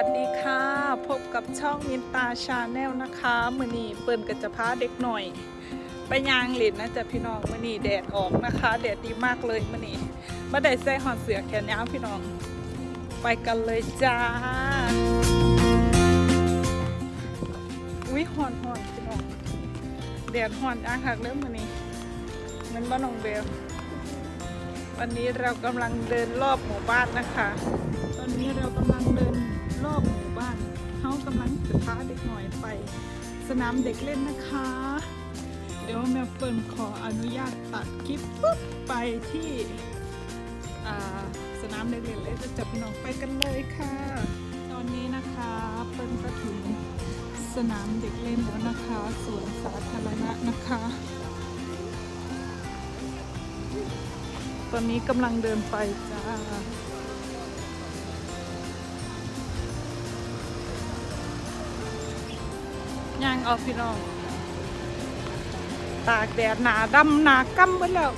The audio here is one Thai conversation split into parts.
วัสดีค่ะ พบกับช่องมินตาชาแนลนะคะมือนี้เปิ้นก็จะพาเด็กหน่อย ไปยางเล่นนะจ๊ะพี่น้องมือนี้แดดออกนะคะแดดดีมากเลยมือนี้มาได้ใส่หอนเสือแขนยาวพี่น้อง ไปกันเลยจ้าอุ้ยหอนหอนพี่น้องแดดหอนอ่างหักเริ่มมือนี้เหมันบ้านองเบลวันนี้เรากำลังเดินรอบหมู่บ้านนะคะ ตอนนี้เรากำลังเดิน อบหมู่บ้านเขากำลังจะพาเด็กหน่อยไป สนามเด็กเล่นนะคะ เดี๋ยวแม่เฟิร์นขออนุญาตตัดคลิปปุ๊บไปที่สนามเด็กเล่นเลยจะจับพี่น้องไปกันเลยค่ะ ตอนนี้นะคะเฟิร์นก็ถึงสนามเด็กเล่นแล้วนะคะสวนสาธารณะนะคะตอนนี้กำลังเดินไปจ้า ย่างเอาพี่น้อง ตากแดดหนาดำหนากำไปแล้ว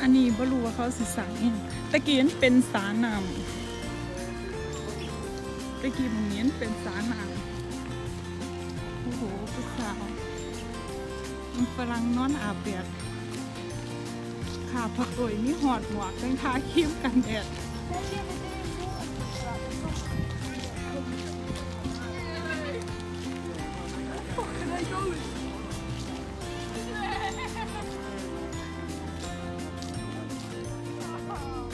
อันนี้บ่รู้ว่าเขาสิสร้างอิหยังตะกี้มันเป็นสารน้ำตะกี้ตรงนี้นเป็นสารน้ำ โอ้โหผู้สาวมันฝรั่งนอนอาบแดดขาผักโดยมีหอดหมวกแต่งทาครีมกันแดด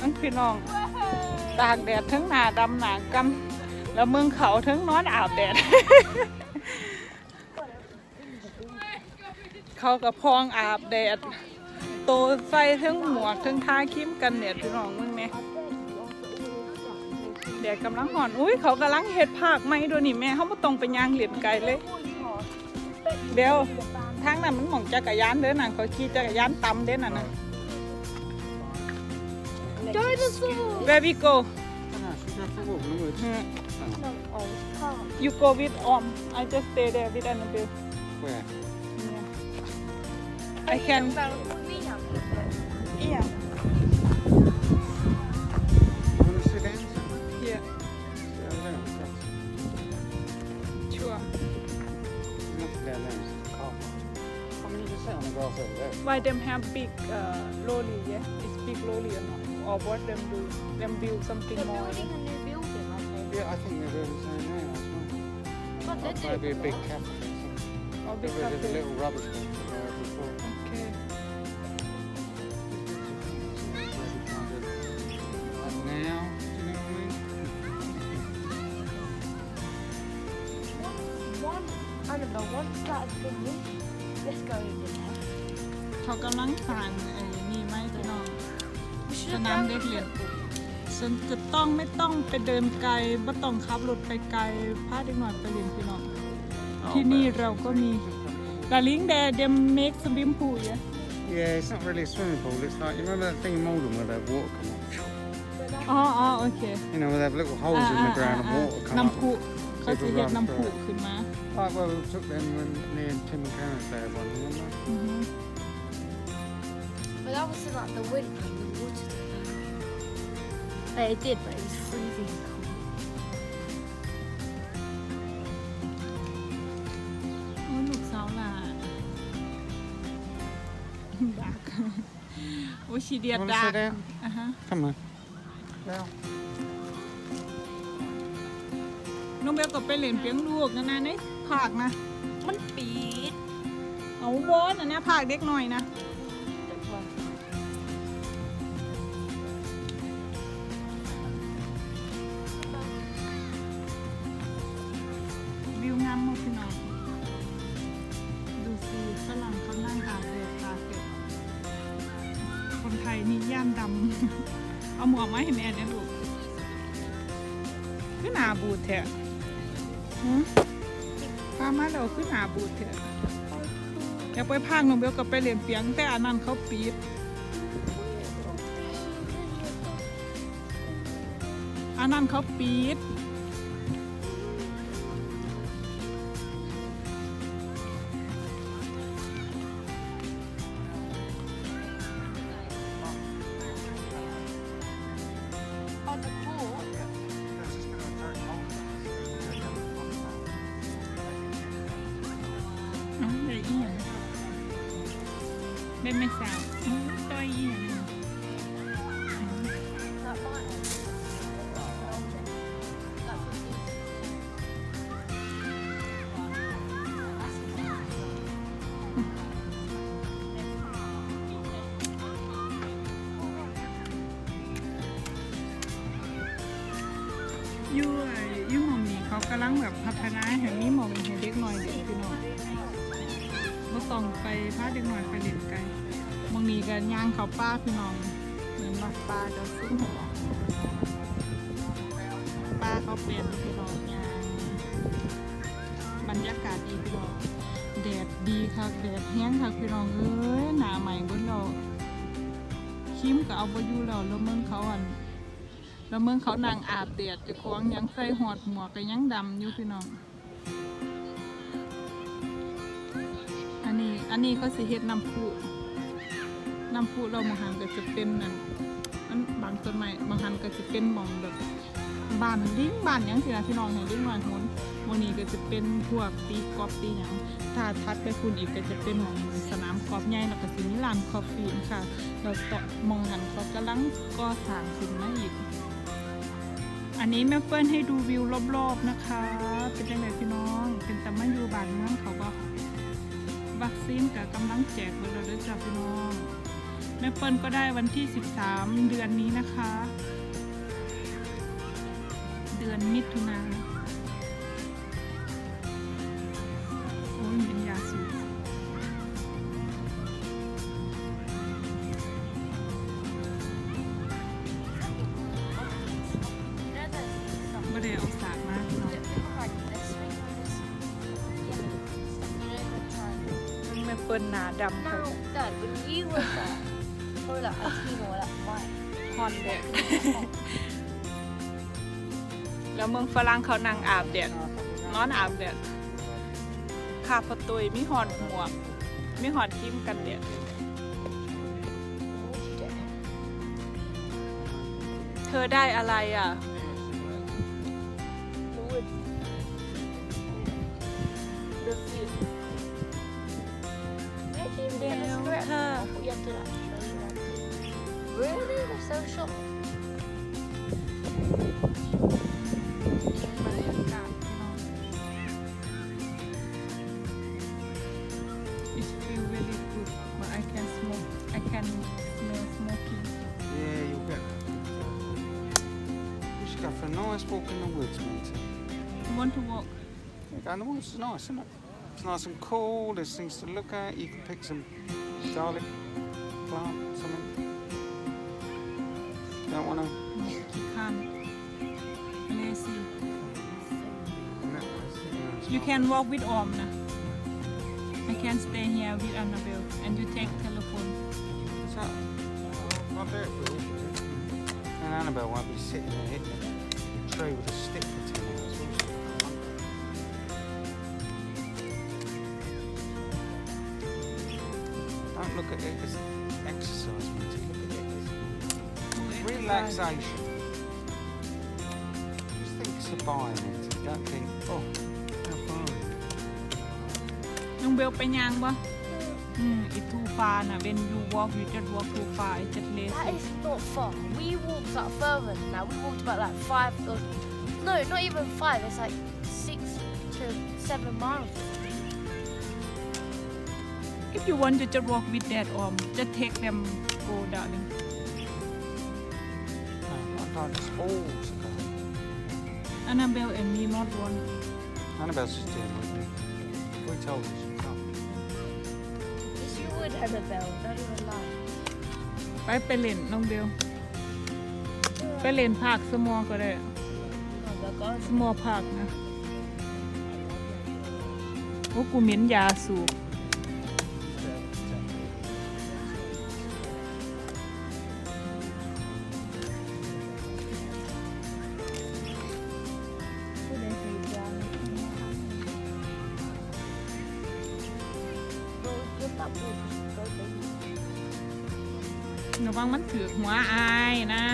อันพี่น้องตากแดดทั้งหนาดำหนากำแล้วเมืองเขาทั้งนอนอาบแดด เขากับพองอาบแดด โตใส่ทั้งหมวกทั้งทาครีมกันแดดพี่น้องมึงเนี่ยแดดกำลังห่อน อุ้ยเขากำลังเฮ็ดภาคไหมด้วยนี่แม่เขาไม่ตรงไปย่างเหรียญไกลเลย เดี๋ยวทางนั้นมันหมองจักรยานเด้อน่ะเขาขี่จักรยานตำเด้อน่ะนะ Dinosaur! Where we go No, she's have to walk in the woods. Hmm. No, oh, it's calm. You go with Om. I just stay there with Annabelle. Where? I can. Yeah. Yeah. Sure. Why them have big uh, lorry? Yeah, it's big lorry or not? Or what them do? Them build something They're more? building a new building, Yeah, I think they're building something new as a big cafe. Or oh, big cafe. There's a little rubbish. That were there before. Okay. And now, do you know what I mean? One, I don't know, once that's finished, let's go in there. เขากำลังสร้างไอ้นี่ไหมพี่น้อง We ส should นาม go เด็ก in เล่น there. ฉันจะต้องไม่ต้องไปเดินไกลไม่ต้องขับรถไปไกลพาเด็กหน่อยไปเรียนพี่น้อง ที่นี่เราก็มี ดาลิงแดเดมเมกสวิมพูย Yeah, it's not really a swimming pool. It's like, you remember that thing in Malden where the water come up? อ๋ออ๋อโอเค You know, where they have little holes in the ground and water come up. น้ำพุเขาจะเรียกน้ำพุขึ้นมา Like well, we took them when me and Tim and Karen's there one, remember? อือฮึ But that was in like the winter, the water didn't go. But it did, but it was freezing ดักโอ้ยชีเดียด You ดั wanna ก sit down? อะฮะ Come on. Now. น้องเบลก็ไปเล่นเปียงลูกนะนะในภาคนะ มันปีดเอาบอลนะนะภาคเด็กหน่อยนะ คนไทยนี่ย่ามดำ เอาหมวกมาให้แม่เนี่ยลูกขึ้นหนาบูดแท้ฮะพามาแล้วขึ้นหนาบูดแท้อยากไปพากน้องเบลกับไปเรียนเปียง แต่อันนั้นเขาปิดอันนั้นเขาปีด เป็นไม่สาวต้อยอีหยัง That might. That's what it is. ยู่ไอ้ยู่หมองนี้เขากำลังแบบพัฒนาให้มีหมองให้เด็กน่อยเด็กพี่น้อง บ่ต้องไปพาเด็กหน่อยไปเล่นไกลมองนี้ก็ย่างเขาป้าพี่น้องเหมือนว่าป้าจะซึ้งหัวป้าเขาเป็นพี่น้องย่างบรรยากาศดีพี่น้องแดดดีค่ะแดดแห้งค่ะพี่น้องเอ้ยหนาใหม่บนเราคิมก็เอาบ่อยู่แล้วแล้วเมืองเขาอันแล้วเมืองเขานางอาบเดียดจะควงยังใส่หอดหมวกก็ยังดำอยู่พี่น้อง อันนี้อันนี้ก็สิเฮ็ดน้ำพุน้ำพุเราบางหันก็จะเป็นนั่นอันบางต้นไม้บางหันก็จะเป็นมองแบบบานดิ้งบานยังสินะพี่น้องให้ดิ้งหน่อยหนหมนี้ก็จะเป็นพวกตีกอล์ฟตีหยังถ้าทัดไปคุณอีกก็จะเป็นมองสนามกอล์ฟใหญ่แล้วก็สิมีร้านคอฟฟี่ค่ะแล้วต่อมองหันเขากำลังก่อสร้างขึ้นมาอีกอันนี้แม่เปิ้ลให้ดูวิวรอบๆนะคะ เป็นยังไงพี่น้อง เป็นตะมันอยู่บานเมืองเขาก็ วัคซีนกับกำลังแจกไว้แล้วด้วยจ้ะพี่น้องแม่เปิ้ลก็ได้วันที่ 13 เดือนนี้นะคะ เดือนมิถุนาโแม่เปิ้ลหนาดำค่ะ Now, Dad, when you were there, or like a team or like mine, ฮอนแดดแล้วเมืองฝรั่งเขานั่งอาบแดดนอนอาบแดดคาพอตุยมีหอดหมวกมีหอดครีมกันแดด what would you do? เธอได้อะไรอะ in the woods meeting. You want to walk? Yeah, down the woods is nice, isn't it? It's nice and cool. There's things to look at. You can pick some garlic plant, something. Don't want to. you can't lazy You you can walk with Om I can stay here with Annabelle and you take telephone. So, I'll do it for you. And Annabelle won't be sitting there hitting a tree with a stick for 10 hours. Don't look at it as exercise, relaxation. Just think surviving it. Don't think, oh, how far is it? น้องเบลไปยังบ่อืม it too far นะ when you walk you just walk too far it's just lazy That is not far. We walked like further than that. We walked about like five or no, not even five. It's like six to seven miles. if you want to just walk with that Om just take them go darling No, I'd like us all to go. Annabelle and me not one Annabelle's just doing with me. We told her she'd come. Yes, you would, Annabelle. Don't even lie. ไปไปเล่นน้องเบลไปเล่นภาคสมอก็ได้ Oh my god. สมอภาคนะโอ้กูเหม็นยาสูบ ระวังมันถือหัวอายนะ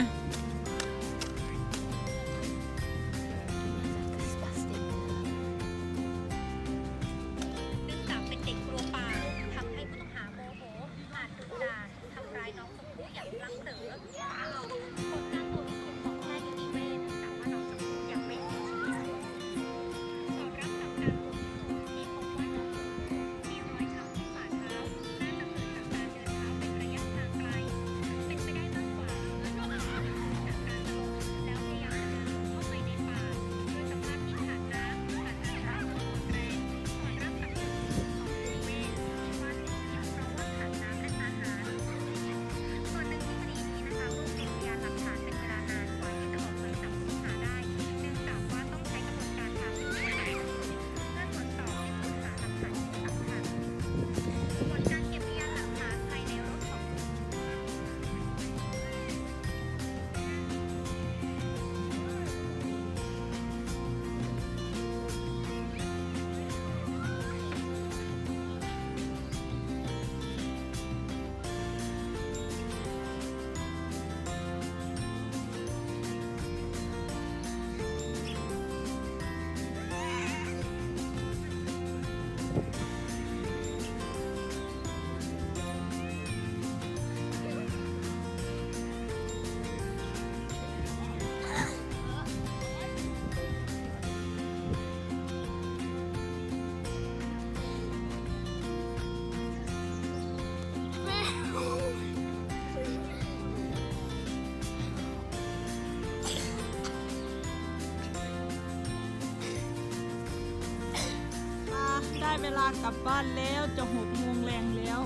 เวลากลับบ้านแล้วจะหกโมงแรงแล้ว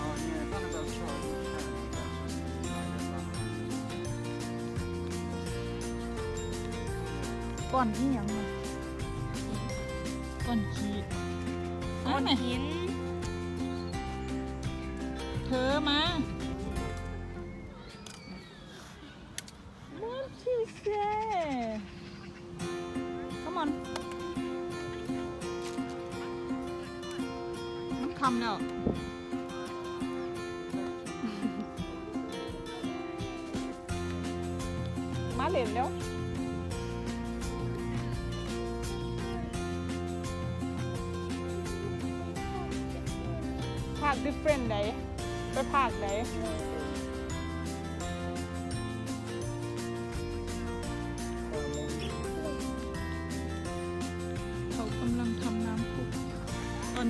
Oh yeah, none about Charles Buchanan. ก่อนที่ยังมาก่อนขีดก้อนหินเธอมาวันที่เซ่ come on มันคำแล้วมาเล่นแล้วภาค different ไหนไปภาคไหน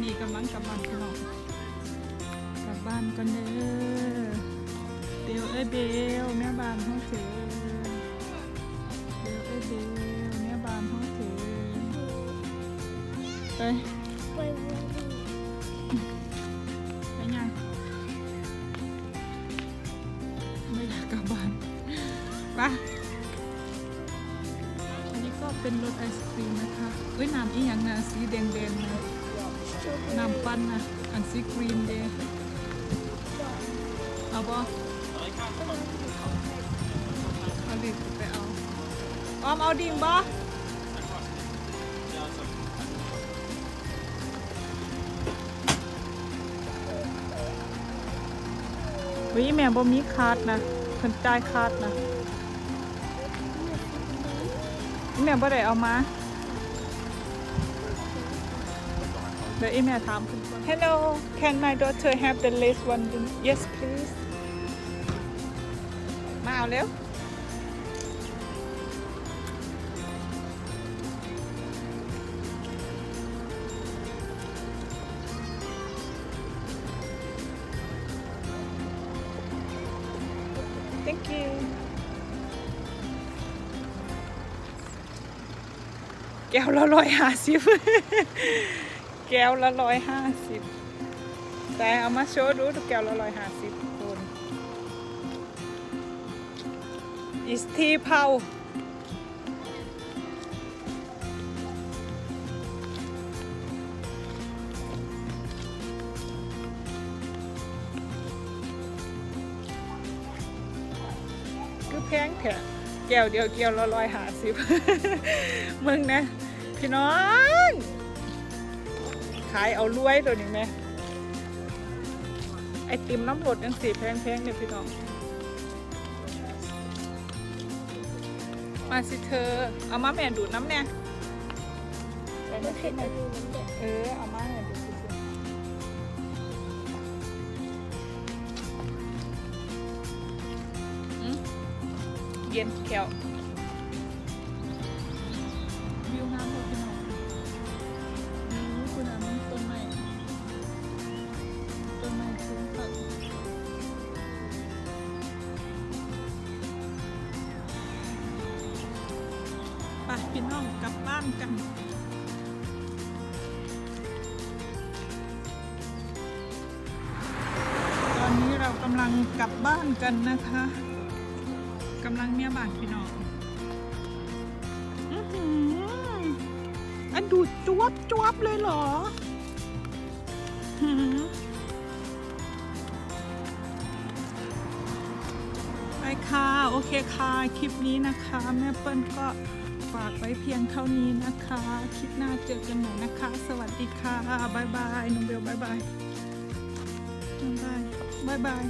นี้กำลังกลับบ้านพี่น้องกลับบ้านกันเด้อเบลเอ้ยเบลแม่บ้านห้องเธอเบลเอ้ยเบลแม่บ้านห้องเธอไปไปยังไม่อยากกลับบ้านไปะอันนี้ก็เป็นรถไอศครีมนะคะเอ้ยน้ำอีหยังนะสีแดงๆนะ น้ำปั้นนะอันสีกรีนเดย์เอาบ่เอาดิไปเอาออมเอาดิ่งบ่วิแม่บ่มีคาดนะเพิ่นจ่ายคาดนะแม่บ่ได้เอามา เดี๋ยวอีแม่ถามเพิ่นก่อน Hello can my daughter have the lace one yes please มาเอาเร็ว thank you แก้วละร้อยห้าสิบ แก้วละร้อยห้าสิบแต่เอามาโชว์ดูทุกแก้วละร้อยห้าสิบคนอิสทีเผาคือแพงแท้แก้วเดียวแก้วละร้อยห้าสิบมึงนะ พี่น้อง ขายเอารวยตัวนี้ไหมไอติมน้ำรดยังสีแพงๆเนี่ยพี่น้อง มาสิเธอ เอามาแม่ดูดน้ำเนี่ยไปมาขึ้นมาเออ เอามาแม่ดูดสิอืมเย็นแขววิว พี่น้องกลับบ้านกันตอนนี้เรากำลังกลับบ้านกันนะคะกำลังเมียบานพี่น้องอื้อหืออันดูดจวบจวบเลยเหรอไปค่ะ โอเคค่ะ คลิปนี้นะคะ แม่เปิ้ลก็ากไว้เพียงเท่านี้นะคะ คลิปหน้าเจอกันใหม่นะคะ สวัสดีค่ะบายบายนุ่มเบลบายบายบายบายบาย